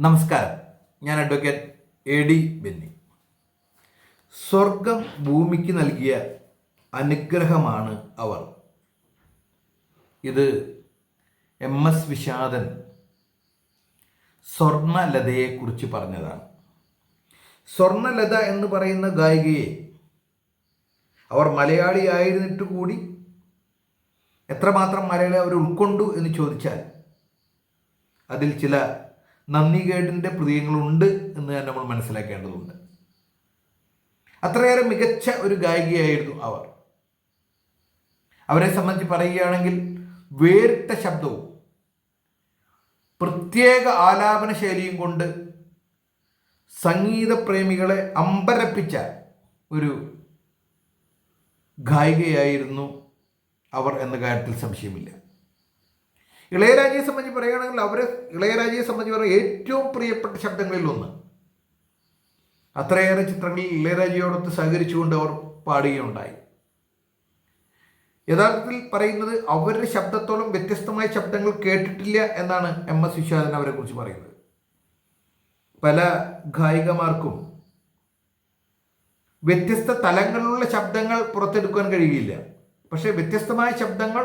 നമസ്കാരം. ഞാൻ advocate A D Benny. സ്വർഗം ഭൂമിക്ക് നൽകിയ അനുഗ്രഹമാണ് അവർ. ഇത് എം എസ് വിഷാദൻ സ്വർണലതയെക്കുറിച്ച് പറഞ്ഞതാണ്. സ്വർണലത എന്ന് പറയുന്ന ഗായികയെ അവർ മലയാളിയായിരുന്നിട്ട് കൂടി എത്രമാത്രം മലയാളി അവർ ഉൾക്കൊണ്ടു എന്ന് ചോദിച്ചാൽ അതിൽ ചില നന്ദികേടിന്റെ പ്രതീകങ്ങളുണ്ട് എന്ന് തന്നെ നമ്മൾ മനസ്സിലാക്കേണ്ടതുണ്ട്. അത്രയേറെ മികച്ച ഒരു ഗായികയായിരുന്നു അവർ. അവരെ സംബന്ധിച്ച് പറയുകയാണെങ്കിൽ വേറിട്ട ശബ്ദവും പ്രത്യേക ആലാപന ശൈലിയും കൊണ്ട് സംഗീത പ്രേമികളെ അമ്പരപ്പിച്ച ഒരു ഗായികയായിരുന്നു അവർ എന്ന കാര്യത്തിൽ സംശയമില്ല. ഇളയരാജയെ സംബന്ധിച്ച് പറയുകയാണെങ്കിൽ അവരെ ഇളയരാജയെ സംബന്ധിച്ച് പറയുക ഏറ്റവും പ്രിയപ്പെട്ട ശബ്ദങ്ങളിൽ ഒന്ന്. അത്രയേറെ ചിത്രങ്ങളിൽ ഇളയരാജയോടൊത്ത് സഹകരിച്ചുകൊണ്ട് അവർ പാടുകയുണ്ടായി. യഥാർത്ഥത്തിൽ പറയുന്നത് അവരുടെ ശബ്ദത്തോളം വ്യത്യസ്തമായ ശബ്ദങ്ങൾ കേട്ടിട്ടില്ല എന്നാണ് എം എസ് വിശ്വാസൻ അവരെ കുറിച്ച് പറയുന്നത്. പല ഗായികമാർക്കും വ്യത്യസ്ത തലങ്ങളിലുള്ള ശബ്ദങ്ങൾ പുറത്തെടുക്കാൻ കഴിയില്ല പക്ഷേ വ്യത്യസ്തമായ ശബ്ദങ്ങൾ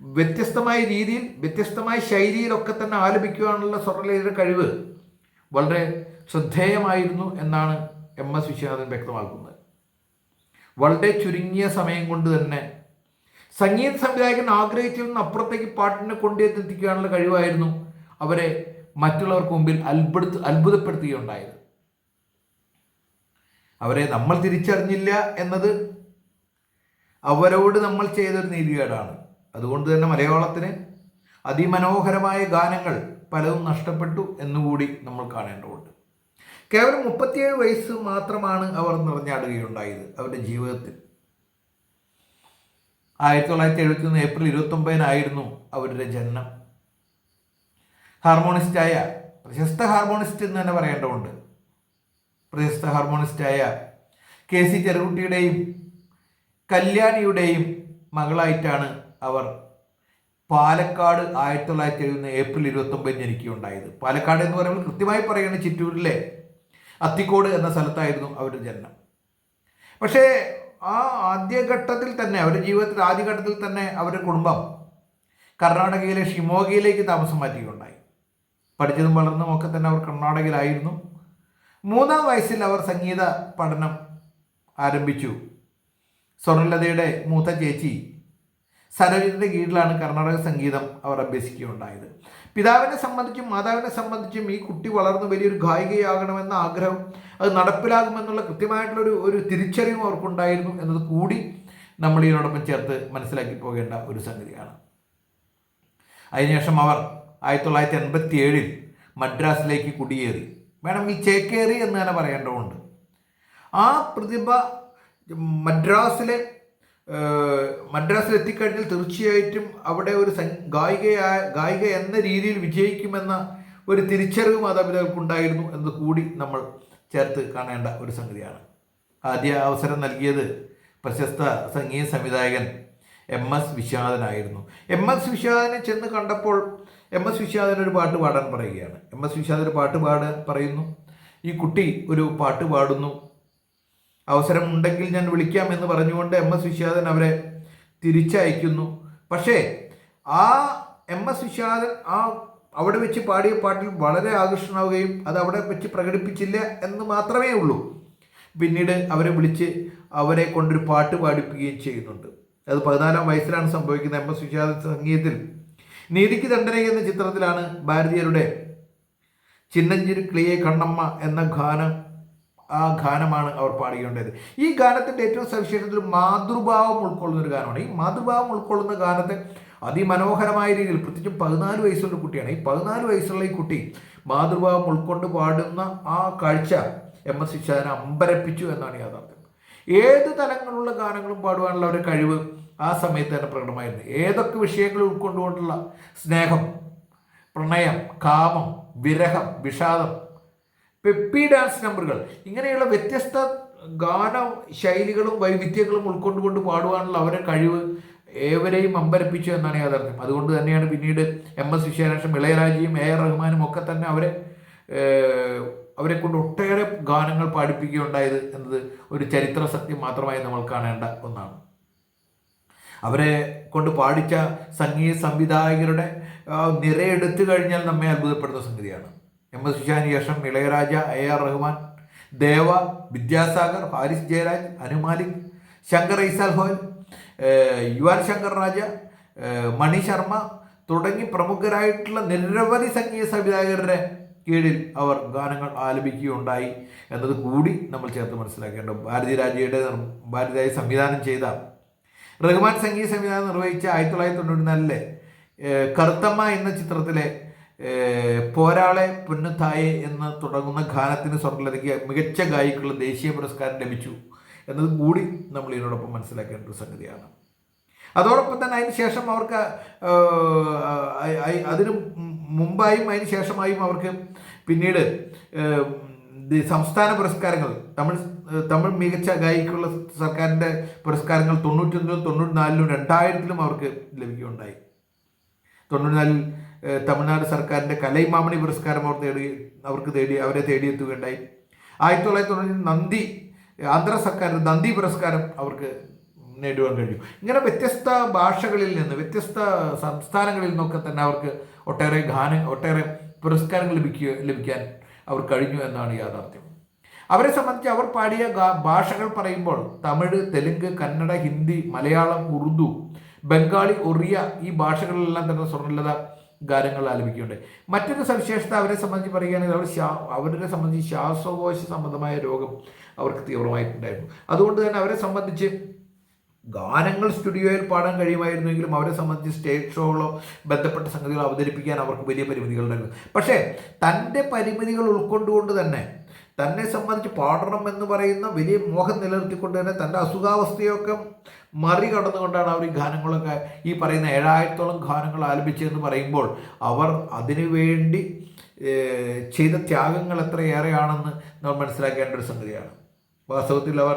വ്യത്യസ്തമായ രീതിയിൽ വ്യത്യസ്തമായ ശൈലിയിലൊക്കെ തന്നെ ആലപിക്കുവാനുള്ള സ്വർണലയുടെ കഴിവ് വളരെ ശ്രദ്ധേയമായിരുന്നു എന്നാണ് എം എസ് വിശ്വനാഥൻ വ്യക്തമാക്കുന്നത്. വളരെ ചുരുങ്ങിയ സമയം കൊണ്ട് തന്നെ സംഗീത സംവിധായകൻ ആഗ്രഹിച്ചിരുന്ന അപ്പുറത്തേക്ക് പാട്ടിനെ കൊണ്ടെത്തിക്കാനുള്ള കഴിവായിരുന്നു അവരെ മറ്റുള്ളവർക്ക് മുമ്പിൽ അത്ഭുത അത്ഭുതപ്പെടുത്തുകയുണ്ടായത്. അവരെ നമ്മൾ തിരിച്ചറിഞ്ഞില്ല എന്നത് അവരോട് നമ്മൾ ചെയ്തൊരു നീതികേടാണ്. അതുകൊണ്ട് തന്നെ മലയാളത്തിന് അതിമനോഹരമായ ഗാനങ്ങൾ പലതും നഷ്ടപ്പെട്ടു എന്നുകൂടി നമ്മൾ കാണേണ്ടതുണ്ട്. കേവലം മുപ്പത്തിയേഴ് വയസ്സ് മാത്രമാണ് അവർ നിറഞ്ഞാടുകയുണ്ടായത് അവരുടെ ജീവിതത്തിൽ. ആയിരത്തി തൊള്ളായിരത്തി എഴുപത്തി ഒന്ന് ഏപ്രിൽ ഇരുപത്തൊമ്പതിനായിരുന്നു അവരുടെ ജനനം. ഹാർമോണിസ്റ്റായ പ്രശസ്ത ഹാർമോണിസ്റ്റ് എന്ന് തന്നെ പറയേണ്ടതുണ്ട്. പ്രശസ്ത ഹാർമോണിസ്റ്റായ കെ സി ചെറുകുട്ടിയുടെയും കല്യാണിയുടെയും മകളായിട്ടാണ് അവർ പാലക്കാട് ആയിരത്തി തൊള്ളായിരത്തി എഴുപത് ഏപ്രിൽ ഇരുപത്തൊമ്പതിന് ജനിക്കുകയുണ്ടായത്. പാലക്കാട് എന്ന് പറയുമ്പോൾ കൃത്യമായി പറയുന്നത് ചിറ്റൂരിലെ അത്തിക്കോട് എന്ന സ്ഥലത്തായിരുന്നു അവരുടെ ജനനം. പക്ഷേ ആ ആദ്യഘട്ടത്തിൽ തന്നെ അവരുടെ ജീവിതത്തിൽ ആദ്യഘട്ടത്തിൽ തന്നെ അവരുടെ കുടുംബം കർണാടകയിലെ ഷിമോഗയിലേക്ക് താമസം മാറ്റുകയുണ്ടായി. പഠിച്ചതും വളർന്നതും ഒക്കെ തന്നെ അവർ കർണാടകയിലായിരുന്നു. മൂന്നാം വയസ്സിൽ അവർ സംഗീത പഠനം ആരംഭിച്ചു. സ്വർണലതയുടെ മൂത്ത ചേച്ചി സരോജിന്റെ കീഴിലാണ് കർണാടക സംഗീതം അവർ അഭ്യസിക്കുകയുണ്ടായത്. പിതാവിനെ സംബന്ധിച്ചും മാതാവിനെ സംബന്ധിച്ചും ഈ കുട്ടി വളർന്ന് വലിയൊരു ഗായികയാകണമെന്ന ആഗ്രഹം അത് നടപ്പിലാകുമെന്നുള്ള കൃത്യമായിട്ടുള്ളൊരു ഒരു തിരിച്ചറിവും അവർക്കുണ്ടായിരുന്നു എന്നത് കൂടി നമ്മൾ ഇതിനോടൊപ്പം ചേർത്ത് മനസ്സിലാക്കി പോകേണ്ട ഒരു സംഗതിയാണ്. അതിനുശേഷം അവർ ആയിരത്തി തൊള്ളായിരത്തി എൺപത്തി ഏഴിൽ മദ്രാസിലേക്ക് കുടിയേറി. വേണം ഈ ചേക്കേറി എന്ന് തന്നെ പറയേണ്ടതുണ്ട്. ആ പ്രതിഭ മദ്രാസിലെ മദ്രാസിൽ എത്തിക്കഴിഞ്ഞാൽ തീർച്ചയായിട്ടും അവിടെ ഒരു ഗായികയായ ഗായിക എന്ന രീതിയിൽ വിജയിക്കുമെന്ന ഒരു തിരിച്ചറിവ് മാതാപിതാക്കൾക്കുണ്ടായിരുന്നു എന്ന് കൂടി നമ്മൾ ചേർത്ത് കാണേണ്ട ഒരു സംഗതിയാണ്. ആദ്യ അവസരം നൽകിയത് പ്രശസ്ത സംഗീത സംവിധായകൻ എം എസ് വിശ്വനാഥനായിരുന്നു എം എസ് വിശ്വനാഥനെ ചെന്ന് കണ്ടപ്പോൾ എം എസ് വിശ്വനാഥൻ ഒരു പാട്ട് പാടാൻ പറയുകയാണ്. എം എസ് വിശ്വനാഥൻ ഒരു പാട്ട് പാടാൻ പറയുന്നു. ഈ കുട്ടി ഒരു പാട്ട് പാടുന്നു. അവസരം ഉണ്ടെങ്കിൽ ഞാൻ വിളിക്കാം എന്ന് പറഞ്ഞുകൊണ്ട് എം എസ് വിശ്വാദൻ അവരെ തിരിച്ചയക്കുന്നു. പക്ഷേ ആ എം എസ് വിശ്വാദൻ ആ അവിടെ വെച്ച് പാടിയ പാട്ടിൽ വളരെ ആകർഷണമാവുകയും അത് അവിടെ വെച്ച് പ്രകടിപ്പിച്ചില്ല എന്ന് മാത്രമേ ഉള്ളൂ. പിന്നീട് അവരെ വിളിച്ച് അവരെ കൊണ്ടൊരു പാട്ട് പാടിപ്പിക്കുകയും ചെയ്യുന്നുണ്ട്. അത് പതിനാലാം വയസ്സിലാണ് സംഭവിക്കുന്നത് എം എസ് വിശ്വാദൻ സംഗീതത്തിൽ. നീതിക്ക് ദണ്ഡന എന്ന ചിത്രത്തിലാണ് ഭാരതീയരുടെ ചിന്നഞ്ചിരി ക്ലിയെ കണ്ണമ്മ എന്ന ഗാനം ആ ഗാനമാണ് അവർ പാടുകയുണ്ടായത് ഈ ഗാനത്തിന്റെ ഏറ്റവും സവിശേഷത്തിൽ മാതൃഭാവം ഉൾക്കൊള്ളുന്ന ഒരു ഗാനമാണ്. ഈ മാതൃഭാവം ഉൾക്കൊള്ളുന്ന ഗാനത്തെ അതിമനോഹരമായ രീതിയിൽ പ്രത്യേകിച്ചും പതിനാല് വയസ്സുള്ള കുട്ടിയാണ്. ഈ പതിനാല് വയസ്സുള്ള ഈ കുട്ടി മാതൃഭാവം ഉൾക്കൊണ്ട് പാടുന്ന ആ കാഴ്ച എം എസ് ശിശാദനെ അമ്പരപ്പിച്ചു എന്നാണ് യാഥാർത്ഥ്യം. ഏത് തലങ്ങളിലുള്ള ഗാനങ്ങളും പാടുവാനുള്ള ഒരു കഴിവ് ആ സമയത്ത് തന്നെ പ്രകടമായിരുന്നു. ഏതൊക്കെ വിഷയങ്ങൾ ഉൾക്കൊണ്ടുകൊണ്ടുള്ള സ്നേഹം പ്രണയം കാമം വിരഹം വിഷാദം പെപ്പി ഡാൻസ് നമ്പറുകൾ ഇങ്ങനെയുള്ള വ്യത്യസ്ത ഗാന ശൈലികളും വൈവിധ്യങ്ങളും ഉൾക്കൊണ്ടുകൊണ്ട് പാടുവാനുള്ള അവരെ കഴിവ് ഏവരെയും അമ്പരപ്പിച്ചു എന്നാണ് യാഥാർത്ഥ്യം. അതുകൊണ്ട് തന്നെയാണ് പിന്നീട് എം എസ് വിശ്വനാഥം ഇളയരാജയും എ ആർ റഹ്മാനും ഒക്കെ തന്നെ അവരെ അവരെ കൊണ്ട് ഒട്ടേറെ ഗാനങ്ങൾ പാടിപ്പിക്കുകയുണ്ടായത് എന്നത് ഒരു ചരിത്ര സത്യം മാത്രമായി നമ്മൾ കാണേണ്ട ഒന്നാണ്. അവരെ കൊണ്ട് പാടിച്ച സംഗീത സംവിധായകരുടെ നിരയെടുത്തു കഴിഞ്ഞാൽ നമ്മെ അത്ഭുതപ്പെടുന്ന സംഗതിയാണ്. എം എസ് സുശാന് ശേഷം ഇളയരാജ എ ആർ റഹ്മാൻ ദേവ വിദ്യാസാഗർ ഹാരിസ് ജയരാജ് അനുമാലിക് ശങ്കർ ഐസാൽ ഹോൽ യുവാൻ ശങ്കർ രാജ മണി ശർമ്മ തുടങ്ങി പ്രമുഖരായിട്ടുള്ള നിരവധി സംഗീത സംവിധായകരുടെ കീഴിൽ അവർ ഗാനങ്ങൾ ആലപിക്കുകയുണ്ടായി എന്നത് കൂടി നമ്മൾ ചേർത്ത് മനസ്സിലാക്കേണ്ട ഭാരതി രാജയുടെ ഭാരതിരാജ ഭാരതി രാജ സംവിധാനം ചെയ്ത റഹ്മാൻ സംഗീത സംവിധാനം നിർവഹിച്ച ആയിരത്തി തൊള്ളായിരത്തി തൊണ്ണൂറ്റി നാലിലെ കറുത്തമ്മ എന്ന ചിത്രത്തിലെ പോരാളെ പൊന്നുത്തായെ എന്ന് തുടങ്ങുന്ന ഗാനത്തിന് സ്വർണലതയ്ക്ക് മികച്ച ഗായിക്കുള്ള ദേശീയ പുരസ്കാരം ലഭിച്ചു എന്നത് കൂടി നമ്മൾ ഇതിനോടൊപ്പം മനസ്സിലാക്കേണ്ട ഒരു സംഗതിയാണ്. അതോടൊപ്പം തന്നെ അതിന് ശേഷം അവർക്ക് അതിന് മുമ്പായും അതിന് ശേഷമായും അവർക്ക് പിന്നീട് സംസ്ഥാന പുരസ്കാരങ്ങൾ തമിഴ് തമിഴ് മികച്ച ഗായിക്കുള്ള സർക്കാരിന്റെ പുരസ്കാരങ്ങൾ തൊണ്ണൂറ്റൊന്നിലും തൊണ്ണൂറ്റിനാലിലും രണ്ടായിരത്തിലും അവർക്ക് ലഭിക്കുകയുണ്ടായി. തൊണ്ണൂറ്റിനാലിൽ തമിഴ്നാട് സർക്കാരിന്റെ കലൈമാമണി പുരസ്കാരം അവർ തേടി അവർക്ക് തേടി അവരെ തേടിയെത്തുകയുണ്ടായി. ആയിരത്തി തൊള്ളായിരത്തി തൊണ്ണൂറ്റി നന്ദി ആന്ധ്ര സർക്കാരിന്റെ നന്ദി പുരസ്കാരം അവർക്ക് നേടുവാൻ കഴിയും ഇങ്ങനെ വ്യത്യസ്ത ഭാഷകളിൽ നിന്ന് വ്യത്യസ്ത സംസ്ഥാനങ്ങളിൽ നിന്നൊക്കെ തന്നെ അവർക്ക് ഒട്ടേറെ ഗാന ഒട്ടേറെ പുരസ്കാരങ്ങൾ ലഭിക്കുക ലഭിക്കാൻ അവർ കഴിഞ്ഞു എന്നാണ് യാഥാർത്ഥ്യം. അവരെ സംബന്ധിച്ച് അവർ പാടിയ ഭാഷകൾ പറയുമ്പോൾ തമിഴ് തെലുങ്ക് കന്നഡ ഹിന്ദി മലയാളം ഉറുദു ബംഗാളി ഒറിയ ഈ ഭാഷകളിലെല്ലാം തന്നെ സ്വർണലത ഗാനങ്ങൾ ആലപിക്കുന്നുണ്ട്. മറ്റൊരു സവിശേഷത അവരെ സംബന്ധിച്ച് പറയുകയാണെങ്കിൽ അവർ അവരെ സംബന്ധിച്ച് ശ്വാസകോശ സംബന്ധമായ രോഗം അവർക്ക് തീവ്രമായിട്ടുണ്ടായിരുന്നു. അതുകൊണ്ട് തന്നെ അവരെ സംബന്ധിച്ച് ഗാനങ്ങൾ സ്റ്റുഡിയോയിൽ പാടാൻ കഴിയുമായിരുന്നെങ്കിലും അവരെ സംബന്ധിച്ച് സ്റ്റേജ് ഷോകളോ ബന്ധപ്പെട്ട സംഗതികൾ അവതരിപ്പിക്കാൻ അവർക്ക് വലിയ പരിമിതികളുണ്ടായിരുന്നു പക്ഷേ തന്റെ പരിമിതികൾ ഉൾക്കൊണ്ടുകൊണ്ട് തന്നെ തന്നെ സംബന്ധിച്ച് പാടണം എന്ന് പറയുന്ന വലിയ മോഹം നിലനിർത്തിക്കൊണ്ട് തന്നെ തന്റെ അസുഖാവസ്ഥയൊക്കെ മറികടന്നുകൊണ്ടാണ് അവർ ഈ ഗാനങ്ങളൊക്കെ ഈ പറയുന്ന ഏഴായിരത്തോളം ഗാനങ്ങൾ ആലപിച്ചതെന്ന് പറയുമ്പോൾ അവർ അതിനുവേണ്ടി ചെയ്ത ത്യാഗങ്ങൾ എത്രയേറെയാണെന്ന് നമ്മൾ മനസ്സിലാക്കേണ്ട ഒരു സംഗതിയാണ്. വാസ്തവത്തിൽ അവർ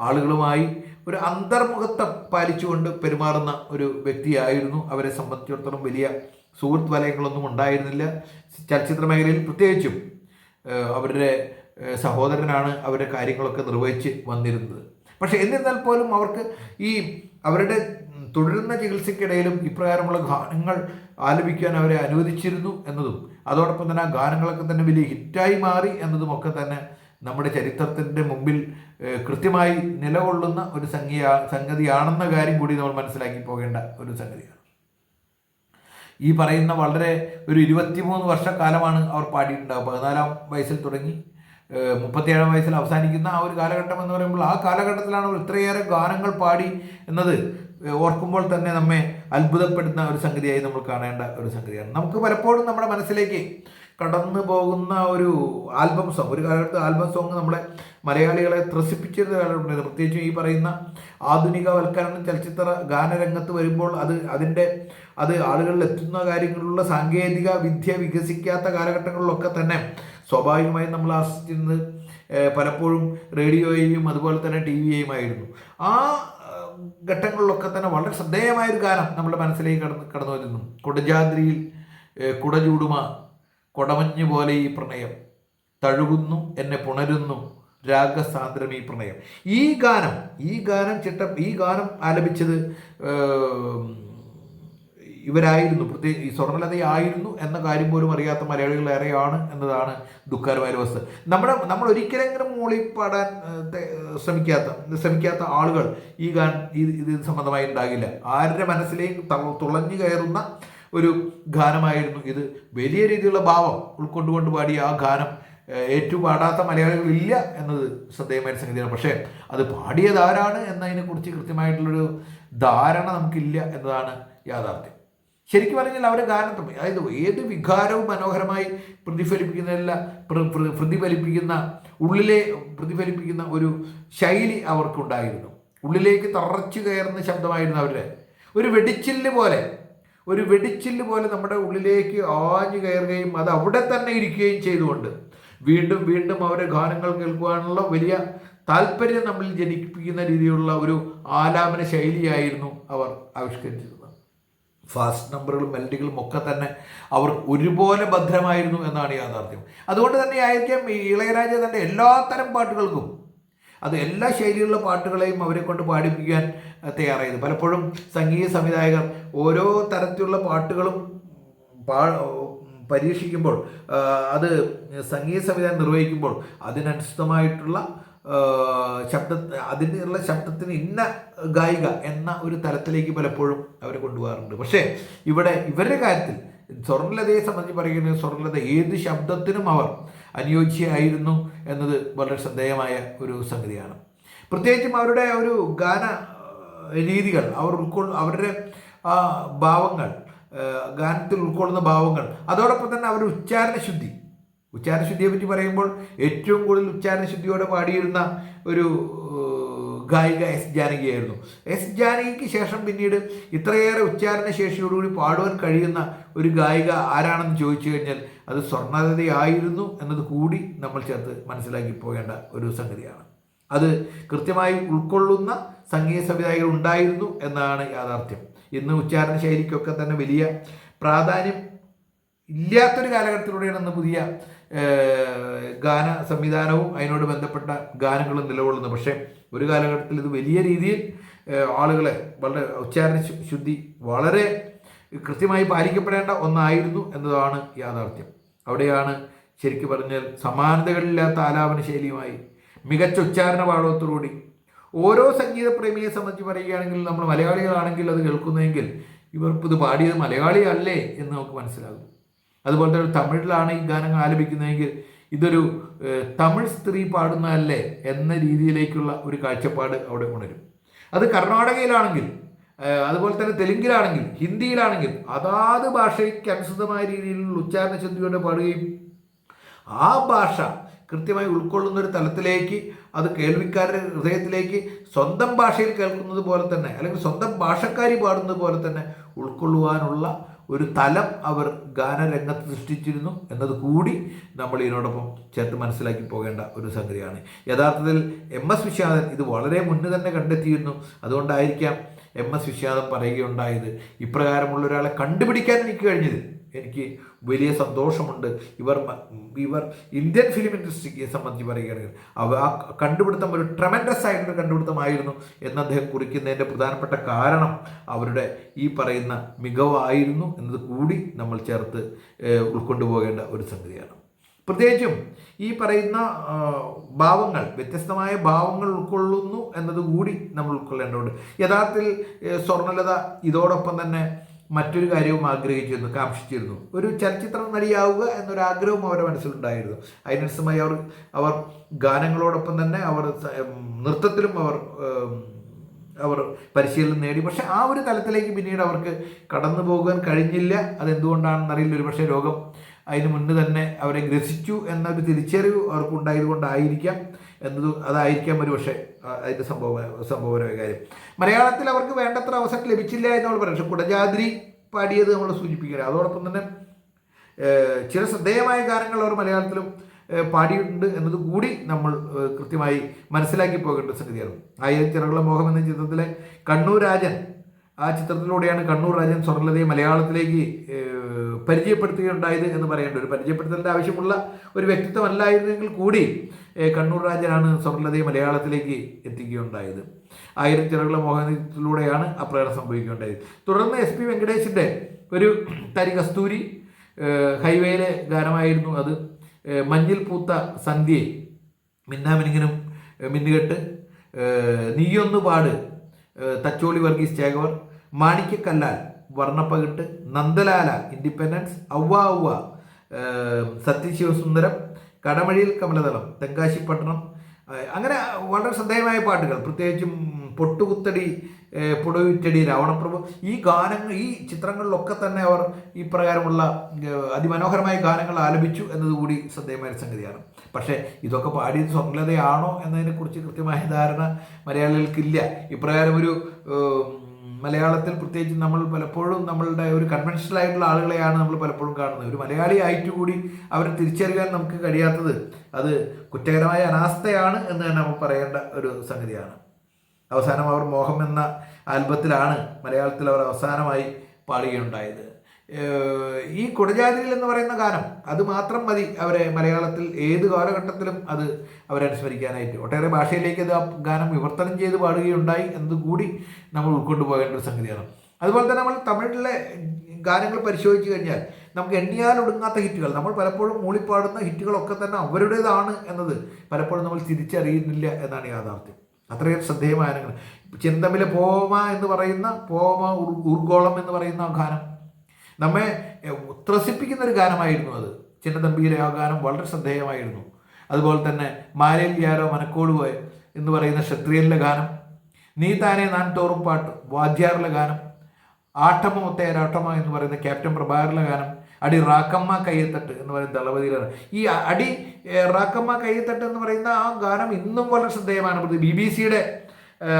ആളുകളുമായി ഒരു അന്തർമുഖത്വം പാലിച്ചുകൊണ്ട് പെരുമാറുന്ന ഒരു വ്യക്തിയായിരുന്നു. അവരെ സംബന്ധിച്ചിടത്തോളം വലിയ സുഹൃത്ത് വലയങ്ങളൊന്നും ഉണ്ടായിരുന്നില്ല. ചലച്ചിത്ര മേഖലയിൽ പ്രത്യേകിച്ചും അവരുടെ സഹോദരനാണ് അവരുടെ കാര്യങ്ങളൊക്കെ നിർവഹിച്ച് വന്നിരുന്നത്. പക്ഷെ എന്നിരുന്നാൽ പോലും അവർക്ക് ഈ അവരുടെ തുടരുന്ന ചികിത്സയ്ക്കിടയിലും ഇപ്രകാരമുള്ള ഗാനങ്ങൾ ആലപിക്കാൻ അവരെ അനുവദിച്ചിരുന്നു എന്നതും അതോടൊപ്പം തന്നെ ആ ഗാനങ്ങളൊക്കെ തന്നെ വലിയ ഹിറ്റായി മാറി എന്നതുമൊക്കെ തന്നെ നമ്മുടെ ചരിത്രത്തിന്റെ മുമ്പിൽ കൃത്യമായി നിലകൊള്ളുന്ന ഒരു സംഗീയാ സംഗതിയാണെന്ന കാര്യം കൂടി നമ്മൾ മനസ്സിലാക്കി പോകേണ്ട ഒരു സംഗതിയാണ്. ഈ പറയുന്ന വളരെ ഒരു ഇരുപത്തിമൂന്ന് വർഷക്കാലമാണ് അവർ പാടിയിട്ടുണ്ടാവുക. പതിനാലാം വയസ്സിൽ തുടങ്ങി. മുപ്പത്തിയേഴാം വയസ്സിൽ അവസാനിക്കുന്ന ആ ഒരു കാലഘട്ടം എന്ന് പറയുമ്പോൾ ആ കാലഘട്ടത്തിലാണ് അവർ ഇത്രയേറെ ഗാനങ്ങൾ പാടി എന്നത് ഓർക്കുമ്പോൾ തന്നെ നമ്മെ അത്ഭുതപ്പെടുന്ന ഒരു സംഗതിയായി നമ്മൾ കാണേണ്ട ഒരു സംഗതിയാണ്. നമുക്ക് പലപ്പോഴും നമ്മുടെ മനസ്സിലേക്ക് കടന്നു പോകുന്ന ഒരു ആൽബം സോങ് ഒരു കാലഘട്ടത്തിൽ ആൽബം സോങ് നമ്മളെ മലയാളികളെ ത്രസിപ്പിച്ചിരുന്ന കാലഘട്ടമുണ്ടായിരുന്നു പ്രത്യേകിച്ചും ഈ പറയുന്ന ആധുനികവൽക്കരണം ചലച്ചിത്ര ഗാനരംഗത്ത് വരുമ്പോൾ അത് അതിന്റെ അത് ആളുകളിൽ എത്തുന്ന കാര്യങ്ങളിലുള്ള സാങ്കേതിക വിദ്യ വികസിക്കാത്ത കാലഘട്ടങ്ങളിലൊക്കെ തന്നെ സ്വാഭാവികമായും നമ്മൾ ആസ്വദിച്ചിരുന്നത് ഏഹ്, പലപ്പോഴും റേഡിയോയെയും അതുപോലെ തന്നെ ടി വിയെയുമായിരുന്നു ആ ഘട്ടങ്ങളിലൊക്കെ തന്നെ വളരെ ശ്രദ്ധേയമായൊരു ഗാനം നമ്മുടെ മനസ്സിലേക്ക് കടന്ന് കടന്നു വരുന്നു കുടജാദ്രിയിൽ കുടചൂടുമ കൊടമഞ്ഞു പോലെ ഈ പ്രണയം. തഴുകുന്നു എന്നെ പുണരുന്നു രാഗസാന്ദ്രം ഈ പ്രണയം. ഈ ഗാനം ഈ ഗാനം ചിട്ട ഈ ഗാനം ആലപിച്ചത് ഇവരായിരുന്നു പ്രത്യേക ഈ സ്വർണലതയായിരുന്നു എന്ന കാര്യം പോലും അറിയാത്ത മലയാളികൾ ഏറെയാണ് എന്നതാണ് ദുഃഖകരമായ വസ്തു നമ്മുടെ നമ്മൾ ഒരിക്കലെങ്കിലും മൂളിപ്പാടാൻ ശ്രമിക്കാത്ത ശ്രമിക്കാത്ത ആളുകൾ ഈ ഗാൻ ഇത് സംബന്ധമായി ഉണ്ടാകില്ല. ആരുടെ മനസ്സിലേക്ക് തുളഞ്ഞു കയറുന്ന ഒരു ഗാനമായിരുന്നു ഇത്. വലിയ രീതിയിലുള്ള ഭാവം ഉൾക്കൊണ്ടുകൊണ്ട് പാടിയ ആ ഗാനം ഏറ്റുപാടാത്ത മലയാളികളില്ല എന്നത് ശ്രദ്ധേയമായ സംഗതിയാണ്. പക്ഷേ അത് പാടിയതാരാണ് എന്നതിനെക്കുറിച്ച് കൃത്യമായിട്ടുള്ളൊരു ധാരണ നമുക്കില്ല എന്നതാണ് യാഥാർത്ഥ്യം. ശരിക്കും പറഞ്ഞാൽ അവരെ കാരണം അതായത് ഏത് വികാരവും മനോഹരമായി പ്രതിഫലിപ്പിക്കുന്നതല്ല പ്ര- പ്ര- പ്രതിഫലിപ്പിക്കുന്ന ഉള്ളിലെ പ്രതിഫലിപ്പിക്കുന്ന ഒരു ശൈലി അവർക്കുണ്ടായിരുന്നു. ഉള്ളിലേക്ക് തറച്ചു കയറുന്ന ശബ്ദമായിരുന്നു അവരുടെ. ഒരു വെടിച്ചില്ല് പോലെ ഒരു വെടിച്ചില്ല് പോലെ നമ്മുടെ ഉള്ളിലേക്ക് ആഞ്ഞു കയറുകയും അത് അവിടെ തന്നെ ഇരിക്കുകയും ചെയ്തുകൊണ്ട് വീണ്ടും വീണ്ടും അവരെ ഗാനങ്ങൾ കേൾക്കുവാനുള്ള വലിയ താല്പര്യം നമ്മളിൽ ജനിപ്പിക്കുന്ന രീതിയിലുള്ള ഒരു ആലാപന ശൈലിയായിരുന്നു അവർ ആവിഷ്കരിച്ചിരുന്നത് ഫാസ്റ്റ് നമ്പറുകളും മെലഡികളും ഒക്കെ തന്നെ അവർ ഒരുപോലെ ഭദ്രമായിരുന്നു എന്നാണ് യാഥാർത്ഥ്യം. അതുകൊണ്ട് തന്നെ ആയിരിക്കാം ഇളയരാജ തന്റെ എല്ലാത്തരം പാട്ടുകൾക്കും അത് എല്ലാ ശൈലിയിലുള്ള പാട്ടുകളെയും അവരെ കൊണ്ട് പാടിപ്പിക്കാൻ തയ്യാറായത്. പലപ്പോഴും സംഗീത സംവിധായകർ ഓരോ തരത്തിലുള്ള പാട്ടുകളും പാ പരീക്ഷിക്കുമ്പോൾ അത് സംഗീത സംവിധാനം നിർവഹിക്കുമ്പോൾ അതിനനുസൃതമായിട്ടുള്ള ശബ്ദ അതിനുള്ള ശബ്ദത്തിന് ഇന്ന ഗായിക എന്ന ഒരു തലത്തിലേക്ക് പലപ്പോഴും അവർ കൊണ്ടുപോകാറുണ്ട്. പക്ഷേ ഇവിടെ ഇവരുടെ കാര്യത്തിൽ സ്വർണലതയെ സംബന്ധിച്ച് പറയുന്നത് സ്വർണലത ഏത് ശബ്ദത്തിനും അവർ അനുയോജ്യമായിരുന്നു എന്നത് വളരെ ശ്രദ്ധേയമായ ഒരു സംഗതിയാണ്. പ്രത്യേകിച്ചും അവരുടെ ഒരു ഗാന രീതികൾ അവർ ഉൾക്കൊ അവരുടെ ഭാവങ്ങൾ ഗാനത്തിൽ ഉൾക്കൊള്ളുന്ന ഭാവങ്ങൾ അതോടൊപ്പം തന്നെ അവരുടെ ഉച്ചാരണ ശുദ്ധി ഉച്ചാരണ ശുദ്ധിയെ പറ്റി പറയുമ്പോൾ ഏറ്റവും കൂടുതൽ ഉച്ചാരണശുദ്ധിയോടെ പാടിയിരുന്ന ഒരു ഗായിക എസ് ജാനകിയായിരുന്നു എസ് ജാനകിക്ക് ശേഷം പിന്നീട് ഇത്രയേറെ ഉച്ചാരണ ശേഷിയോടുകൂടി പാടുവാൻ കഴിയുന്ന ഒരു ഗായിക ആരാണെന്ന് ചോദിച്ചു കഴിഞ്ഞാൽ അത് സ്വർണതയായിരുന്നു എന്നത് കൂടി നമ്മൾ ചേർത്ത് മനസ്സിലാക്കി പോകേണ്ട ഒരു സംഗതിയാണ്. അത് കൃത്യമായി ഉൾക്കൊള്ളുന്ന സംഗീത സംവിധായകർ ഉണ്ടായിരുന്നു എന്നാണ് യാഥാർത്ഥ്യം. ഇന്ന് ഉച്ചാരണ ശൈലിക്കൊക്കെ തന്നെ വലിയ പ്രാധാന്യം ഇല്ലാത്തൊരു കാലഘട്ടത്തിലൂടെയാണ് ഇന്ന് പുതിയ ഗാന സംവിധാനവും അതിനോട് ബന്ധപ്പെട്ട ഗാനങ്ങളും നിലകൊള്ളുന്നു. പക്ഷേ ഒരു കാലഘട്ടത്തിൽ ഇത് വലിയ രീതിയിൽ ആളുകളെ വളരെ ഉച്ചാരണ ശുദ്ധി വളരെ കൃത്യമായി പാലിക്കപ്പെടേണ്ട ഒന്നായിരുന്നു എന്നതാണ് യാഥാർത്ഥ്യം. അവിടെയാണ് ശരിക്കും പറഞ്ഞാൽ സമാനതകളില്ലാത്ത ആലാപന ശൈലിയുമായി മികച്ച ഉച്ചാരണ പാഠവത്തോടുകൂടി ഓരോ സംഗീത പ്രേമിയെ സംബന്ധിച്ച് പറയുകയാണെങ്കിൽ നമ്മൾ മലയാളികളാണെങ്കിൽ അത് കേൾക്കുന്നതെങ്കിൽ ഇവർക്ക് ഇത് പാടിയത് മലയാളിയല്ലേ എന്ന് നമുക്ക് മനസ്സിലാകും. അതുപോലെ തന്നെ തമിഴിലാണ് ഈ ഗാനങ്ങൾ ആലപിക്കുന്നതെങ്കിൽ ഇതൊരു തമിഴ് സ്ത്രീ പാടുന്നതല്ലേ എന്ന രീതിയിലേക്കുള്ള ഒരു കാഴ്ചപ്പാട് അവിടെ ഉണരും. അത് കർണാടകയിലാണെങ്കിൽ അതുപോലെ തന്നെ തെലുങ്കിലാണെങ്കിൽ ഹിന്ദിയിലാണെങ്കിൽ അതാത് ഭാഷയ്ക്ക് അനുസൃതമായ രീതിയിലുള്ള ഉച്ചാരണ ശുദ്ധിയോടെ പാടുകയും ആ ഭാഷ കൃത്യമായി ഉൾക്കൊള്ളുന്ന ഒരു തലത്തിലേക്ക് അത് കേൾവിക്കാരുടെ ഹൃദയത്തിലേക്ക് സ്വന്തം ഭാഷയിൽ കേൾക്കുന്നത് പോലെ തന്നെ അല്ലെങ്കിൽ സ്വന്തം ഭാഷക്കാരി പാടുന്നത് പോലെ തന്നെ ഉൾക്കൊള്ളുവാനുള്ള ഒരു തലം അവർ ഗാനരംഗത്ത് സൃഷ്ടിച്ചിരുന്നു എന്നത് കൂടി നമ്മൾ ഇതിനോടൊപ്പം ചേർത്ത് മനസ്സിലാക്കി പോകേണ്ട ഒരു സംഗതിയാണ്. യഥാർത്ഥത്തിൽ എം എസ് വിശ്വനാഥൻ ഇത് വളരെ മുന്നേ തന്നെ കണ്ടെത്തിയിരുന്നു. അതുകൊണ്ടായിരിക്കാം എം എസ് വിശ്വനാഥൻ പറയുകയുണ്ടായത്. ഇപ്രകാരമുള്ള ഒരാളെ കണ്ടുപിടിക്കാൻ എനിക്ക് കഴിഞ്ഞത്. എനിക്ക് വലിയ സന്തോഷമുണ്ട്. ഇവർ ഇവർ ഇന്ത്യൻ ഫിലിം ഇൻഡസ്ട്രിയെ സംബന്ധിച്ച് പറയുകയാണെങ്കിൽ അവ ആ കണ്ടുപിടുത്തം ഒരു ട്രമൻഡസ് ആയിട്ടൊരു കണ്ടുപിടുത്തമായിരുന്നു എന്ന് അദ്ദേഹം കുറിക്കുന്നതിന്റെ പ്രധാനപ്പെട്ട കാരണം അവരുടെ ഈ പറയുന്ന മികവായിരുന്നു എന്നത് കൂടി നമ്മൾ ചേർത്ത് ഉൾക്കൊണ്ടുപോകേണ്ട ഉൾക്കൊണ്ടു പോകേണ്ട ഒരു സംഗതിയാണ്. പ്രത്യേകിച്ചും ഈ പറയുന്ന ഭാവങ്ങൾ വ്യത്യസ്തമായ ഭാവങ്ങൾ ഉൾക്കൊള്ളുന്നു എന്നതുകൂടി നമ്മൾ ഉൾക്കൊള്ളേണ്ടതുണ്ട്. യഥാർത്ഥത്തിൽ സ്വർണലത ഇതോടൊപ്പം തന്നെ മറ്റൊരു കാര്യവും ആഗ്രഹിച്ചിരുന്നു കാക്ഷിച്ചിരുന്നു. ഒരു ചലച്ചിത്ര നടിയാവുക എന്നൊരു ആഗ്രഹവും അവരുടെ മനസ്സിലുണ്ടായിരുന്നു. അതിനനുസമായി അവർ അവർ ഗാനങ്ങളോടൊപ്പം തന്നെ അവർ നൃത്തത്തിലും അവർ അവർ പരിശീലനം നേടി. പക്ഷെ ആ ഒരു തലത്തിലേക്ക് പിന്നീട് അവർക്ക് കടന്നു പോകാൻ കഴിഞ്ഞില്ല. അതെന്തുകൊണ്ടാണെന്ന് അറിയില്ല ഒരു പക്ഷേ രോഗം അതിന് മുന്നേ തന്നെ അവരെ ഗ്രസിച്ചു എന്നൊരു തിരിച്ചറിവ് അവർക്കുണ്ടായതുകൊണ്ടായിരിക്കാം. എന്നത് അതായിരിക്കാം ഒരു പക്ഷേ അതിന്റെ സംഭവ സംഭവപരമായ കാര്യം. മലയാളത്തിൽ അവർക്ക് വേണ്ടത്ര അവസരം ലഭിച്ചില്ല എന്ന് നമ്മൾ പറയും പക്ഷെ കുടജാദ്രി പാടിയത് നമ്മൾ സൂചിപ്പിക്കുകയാണ് അതോടൊപ്പം തന്നെ ചില ശ്രദ്ധേയമായ ഗാനങ്ങൾ അവർ മലയാളത്തിലും പാടിയിട്ടുണ്ട് എന്നത് കൂടി നമ്മൾ കൃത്യമായി മനസ്സിലാക്കി പോകേണ്ട സംഗതിയാണ്. ആയിരം ചിറകുള്ള മോഹം എന്ന ചിത്രത്തിലെ കണ്ണൂർ രാജൻ ആ ചിത്രത്തിലൂടെയാണ് കണ്ണൂർ രാജൻ സ്വർണലതയെ മലയാളത്തിലേക്ക് പരിചയപ്പെടുത്തുകയുണ്ടായത് എന്ന് പറയേണ്ട ഒരു പരിചയപ്പെടുത്തലിന്റെ ആവശ്യമുള്ള ഒരു വ്യക്തിത്വമല്ലായിരുന്നെങ്കിൽ കൂടി കണ്ണൂർ രാജനാണ് സ്വർണലതയെ മലയാളത്തിലേക്ക് എത്തിക്കുകയുണ്ടായത്. ആയിരം ചിറകുള്ള മോഹനത്തിലൂടെയാണ് അപ്രകടം സംഭവിക്കുകയുണ്ടായത്. തുടർന്ന് എസ് പി വെങ്കടേഷിന്റെ ഒരു തരി കസ്തൂരി ഹൈവേയിലെ ഗാനമായിരുന്നു അത്. മഞ്ഞിൽ പൂത്ത സന്ധ്യയെ മിന്നാമിനിങ്ങനും മിന്നുകെട്ട് നീയൊന്ന് പാട് തച്ചോളി വർഗീസ് ചേകവർ മാണിക്യക്കല്ലാൽ വർണപ്പകിട്ട് നന്ദലാല ഇൻഡിപെൻഡൻസ് ഔവ ഔവ സത്യശിവസുന്ദരം കടമഴിയിൽ കമലതളം തെങ്കാശിപ്പട്ടണം അങ്ങനെ വളരെ ശ്രദ്ധേയമായ പാട്ടുകൾ. പ്രത്യേകിച്ചും പൊട്ടുകുത്തടി പുടവിറ്റടി രാവണപ്രഭു ഈ ഗാനങ്ങൾ ഈ ചിത്രങ്ങളിലൊക്കെ തന്നെ അവർ ഈ പ്രകാരമുള്ള അതിമനോഹരമായ ഗാനങ്ങൾ ആലപിച്ചു എന്നതുകൂടി ശ്രദ്ധേയമായ സംഗതിയാണ്. പക്ഷേ ഇതൊക്കെ പാടിയത് സ്വപ്നലതയാണോ എന്നതിനെക്കുറിച്ച് കൃത്യമായ ധാരണ മലയാളികൾക്കില്ല. ഇപ്രകാരം ഒരു മലയാളത്തിൽ പ്രത്യേകിച്ച് നമ്മൾ പലപ്പോഴും നമ്മളുടെ ഒരു കൺവെൻഷണൽ ആയിട്ടുള്ള ആളുകളെയാണ് നമ്മൾ പലപ്പോഴും കാണുന്നത്. ഒരു മലയാളി ആയിട്ട് കൂടി അവരെ തിരിച്ചറിയാൻ നമുക്ക് കഴിയാത്തത് അത് കുറ്റകരമായ അനാസ്ഥയാണ് എന്ന് തന്നെ നമുക്ക് പറയേണ്ട ഒരു സംഗതിയാണ്. അവസാനം അവർ മോഹം എന്ന ആൽബത്തിലാണ് മലയാളത്തിൽ അവർ അവസാനമായി പാടുകയുണ്ടായത് ഈ കുടജാതിരിൽ എന്ന് പറയുന്ന ഗാനം അത് മാത്രം മതി അവരെ മലയാളത്തിൽ ഏത് കാലഘട്ടത്തിലും അത് അവരനുസ്മരിക്കാനായിട്ട് ഒട്ടേറെ ഭാഷയിലേക്ക് അത് ആ ഗാനം വിവർത്തനം ചെയ്ത് പാടുകയുണ്ടായി എന്നതുകൂടി നമ്മൾ ഉൾക്കൊണ്ടു പോകേണ്ട ഒരു സംഗതിയാണ്. അതുപോലെ തന്നെ നമ്മൾ തമിഴിലെ ഗാനങ്ങൾ പരിശോധിച്ച് കഴിഞ്ഞാൽ നമുക്ക് എണ്ണിയാൽ ഒടുങ്ങാത്ത ഹിറ്റുകൾ. നമ്മൾ പലപ്പോഴും മൂളിപ്പാടുന്ന ഹിറ്റുകളൊക്കെ തന്നെ അവരുടേതാണ് എന്നത് പലപ്പോഴും നമ്മൾ തിരിച്ചറിയുന്നില്ല എന്നാണ് യാഥാർത്ഥ്യം. അത്രയും ശ്രദ്ധേയമായ ഗാനങ്ങൾ. ചെന്തമിലെ പോമ എന്ന് പറയുന്ന പോമ ഉർഗോളം എന്ന് പറയുന്ന ഗാനം നമ്മെ ത്രസിപ്പിക്കുന്ന ഒരു ഗാനമായിരുന്നു അത്. ചിന്നതമ്പിയിലെ ആ ഗാനം വളരെ ശ്രദ്ധേയമായിരുന്നു. അതുപോലെ തന്നെ മാലയിൽ യാരോ മനക്കോട് പോയ എന്ന് പറയുന്ന ക്ഷത്രിയലിലെ ഗാനം നീ താനെ നാൻ തോറും പാട്ട് വാദ്യാറിലെ ഗാനം ആട്ടമ ഒത്തേരാട്ടമ എന്ന് പറയുന്ന ക്യാപ്റ്റൻ പ്രഭാകറിലെ ഗാനം അടി റാക്കമ്മ കയ്യത്തട്ട് എന്ന് പറയുന്ന ദളപതിയിലാണ് ഈ അടി റാക്കമ്മ കയ്യത്തട്ട് എന്ന് പറയുന്ന ആ ഗാനം ഇന്നും വളരെ ശ്രദ്ധേയമാണ്. ബി ബി സിയുടെ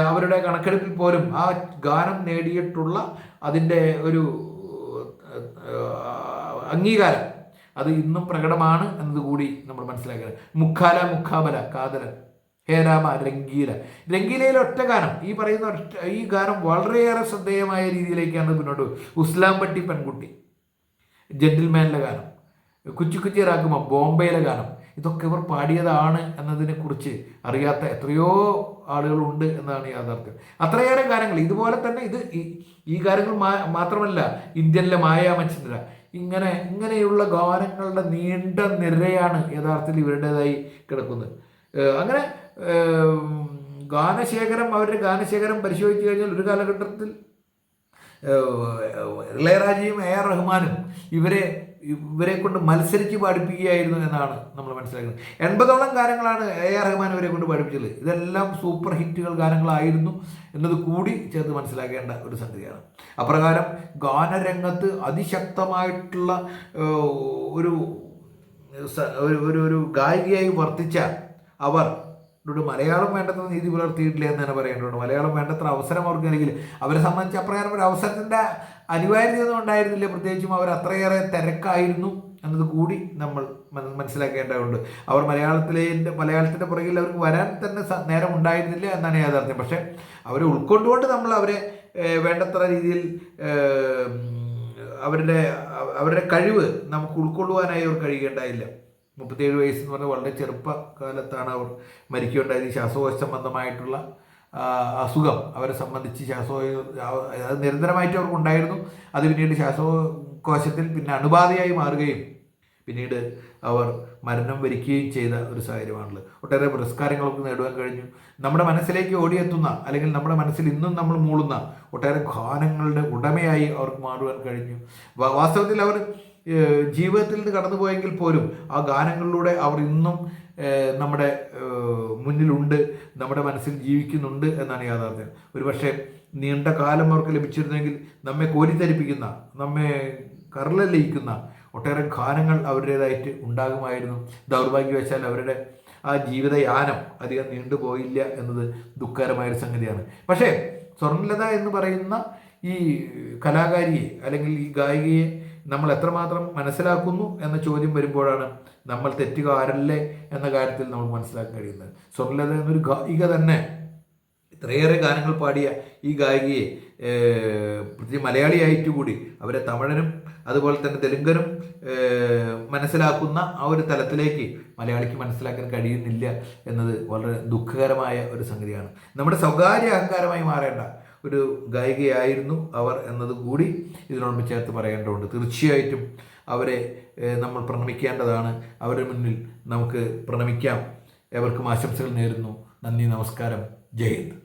അവരുടെ കണക്കെടുപ്പിൽ പോലും ആ ഗാനം നേടിയിട്ടുള്ള അതിന്റെ ഒരു അംഗീകാരം. അത് ഇന്നും പ്രകടമാണ് എന്നതുകൂടി നമ്മൾ മനസ്സിലാക്കണം. മുഖാല മുഖാബല കാതല ഹേരാമ രംഗീല. രംഗീലയിലെ ഒറ്റ ഗാനം. ഈ പറയുന്ന ഒറ്റ ഈ ഗാനം വളരെയേറെ ശ്രദ്ധേയമായ രീതിയിലേക്കാണ് മുന്നോട്ട് ഉസ്ലാം ഉസ്ലാംപട്ടി പെൺകുട്ടി. ജെന്റിൽമാനിലെ ഗാനം. കുച്ചി കുച്ചി റാക്കുമ ബോംബെയിലെ ഗാനം. ഇതൊക്കെ ഇവർ പാടിയതാണ് എന്നതിനെക്കുറിച്ച് അറിയാത്ത എത്രയോ ആളുകളുണ്ട് എന്നാണ് യാഥാർത്ഥ്യം. അത്രയേറെ കാര്യങ്ങൾ. ഇതുപോലെ തന്നെ ഇത് ഈ- കാര്യങ്ങൾ മാത്രമല്ല ഇന്ത്യനിലെ മായാമച്ചിന്ദ്ര ഇങ്ങനെ ഇങ്ങനെയുള്ള ഗാനങ്ങളുടെ നീണ്ട നിരയാണ് യഥാർത്ഥത്തിൽ ഇവരുടേതായി കിടക്കുന്നത്. അങ്ങനെ ഗാനശേഖരം അവരുടെ ഗാനശേഖരം പരിശോധിച്ചു കഴിഞ്ഞാൽ ഒരു കാലഘട്ടത്തിൽ ഇളയരാജയും എ ആർ റഹ്മാനും ഇവരെ ഇവരെ കൊണ്ട് മത്സരിച്ച് പഠിപ്പിക്കുകയായിരുന്നു എന്നാണ് നമ്മൾ മനസ്സിലാക്കുന്നത്. എൺപതോളം ഗാനങ്ങളാണ് എ ആർ റഹ്മാൻ ഇവരെ കൊണ്ട് പഠിപ്പിച്ചത് ഇതെല്ലാം സൂപ്പർ ഹിറ്റുകൾ ഗാനങ്ങളായിരുന്നു എന്നത് കൂടി ചേർത്ത് മനസ്സിലാക്കേണ്ട ഒരു സംഗതിയാണ്. അപ്രകാരം ഗാനരംഗത്ത് അതിശക്തമായിട്ടുള്ള ഒരു ഒരു ഒരു ഗായികയായി വർത്തിച്ച അവർ ോട് മലയാളം വേണ്ടത്ര നീതി പുലർത്തിയിട്ടില്ല എന്ന് തന്നെ പറയേണ്ടത് മലയാളം വേണ്ടത്ര അവസരം അവർക്ക് അല്ലെങ്കിൽ അവരെ സംബന്ധിച്ച് അപ്രകാരം ഒരു അവസരത്തിന്റെ അനിവാര്യതയൊന്നും ഉണ്ടായിരുന്നില്ല. പ്രത്യേകിച്ചും അവർ അത്രയേറെ തിരക്കായിരുന്നു എന്നത് കൂടി നമ്മൾ മനസ്സിലാക്കേണ്ടതുണ്ട്. അവർ മലയാളത്തിലെ മലയാളത്തിന്റെ പുറകിൽ അവർക്ക് വരാൻ തന്നെ നേരം ഉണ്ടായിരുന്നില്ല എന്നാണ് യാഥാർത്ഥ്യം. പക്ഷേ അവരെ ഉൾക്കൊണ്ടുകൊണ്ട് നമ്മൾ അവരെ വേണ്ടത്ര രീതിയിൽ അവരുടെ അവരുടെ കഴിവ് നമുക്ക് ഉൾക്കൊള്ളുവാനായി അവർ കഴിയുകയുണ്ടായില്ല മുപ്പത്തേഴ് വയസ്സെന്ന് പറഞ്ഞാൽ വളരെ ചെറുപ്പകാലത്താണ് അവർ മരിക്കുകയുണ്ടായത്. ശ്വാസകോശ സംബന്ധമായിട്ടുള്ള അസുഖം അവരെ സംബന്ധിച്ച് ശ്വാസോ അത് നിരന്തരമായിട്ട് അവർക്കുണ്ടായിരുന്നു. അത് പിന്നീട് ശ്വാസകോശത്തിൽ പിന്നെ അണുബാധയായി മാറുകയും പിന്നീട് അവർ മരണം വരിക്കുകയും ചെയ്ത ഒരു സാഹചര്യമാണുള്ളത്. ഒട്ടേറെ പുരസ്കാരങ്ങളൊക്കെ നേടുവാൻ കഴിഞ്ഞു. നമ്മുടെ മനസ്സിലേക്ക് ഓടിയെത്തുന്ന അല്ലെങ്കിൽ നമ്മുടെ മനസ്സിൽ ഇന്നും നമ്മൾ മൂളുന്ന ഒട്ടേറെ ഗാനങ്ങളുടെ ഉടമയായി അവർക്ക് മാറുവാൻ കഴിഞ്ഞു. വാസ്തവത്തിൽ അവർ ജീവിതത്തിൽ നിന്ന് കടന്നുപോയെങ്കിൽ പോലും ആ ഗാനങ്ങളിലൂടെ അവർ ഇന്നും നമ്മുടെ മുന്നിലുണ്ട് നമ്മുടെ മനസ്സിൽ ജീവിക്കുന്നുണ്ട് എന്നാണ് യാഥാർത്ഥ്യം. ഒരുപക്ഷെ നീണ്ട കാലം അവർക്ക് ലഭിച്ചിരുന്നെങ്കിൽ നമ്മെ കോരിത്തരിപ്പിക്കുന്ന നമ്മെ കരളിലയിക്കുന്ന ഒട്ടേറെ ഗാനങ്ങൾ അവരുടേതായിട്ട് ഉണ്ടാകുമായിരുന്നു. ദൗർഭാഗ്യവശാൽ അവരുടെ ആ ജീവിതയാനം അധികം നീണ്ടുപോയില്ല എന്നത് ദുഃഖകരമായൊരു സംഗതിയാണ്. പക്ഷേ സ്വർണലത എന്ന് പറയുന്ന ഈ കലാകാരിയെ അല്ലെങ്കിൽ ഈ ഗായികയെ നമ്മൾ എത്രമാത്രം മനസ്സിലാക്കുന്നു എന്ന ചോദ്യം വരുമ്പോഴാണ് നമ്മൾ തെറ്റുകാരല്ലേ എന്ന കാര്യത്തിൽ നമ്മൾ മനസ്സിലാക്കാൻ കഴിയുന്നത്. സ്വർണലത എന്നൊരു ഗായിക തന്നെ ഇത്രയേറെ ഗാനങ്ങൾ പാടിയ ഈ ഗായികയെ മലയാളിയായിട്ട് കൂടി അവരെ തമിഴനും അതുപോലെ തന്നെ തെലുങ്കനും മനസ്സിലാക്കുന്ന ആ ഒരു തലത്തിലേക്ക് മലയാളിക്ക് മനസ്സിലാക്കാൻ കഴിയുന്നില്ല എന്നത് വളരെ ദുഃഖകരമായ ഒരു സംഗതിയാണ്. നമ്മുടെ സ്വകാര്യ അഹങ്കാരമായി മാറേണ്ട ഒരു ഗായികയായിരുന്നു അവർ എന്നതുകൂടി ഇതിനോട് ചേർത്ത് പറയേണ്ടതുണ്ട്. തീർച്ചയായിട്ടും അവരെ നമ്മൾ പ്രണമിക്കേണ്ടതാണ്. അവരുടെ മുന്നിൽ നമുക്ക് പ്രണമിക്കാം. എവർക്കും ആശംസകൾ നേരുന്നു. നന്ദി നമസ്കാരം. ജയ് ഹിന്ദ്.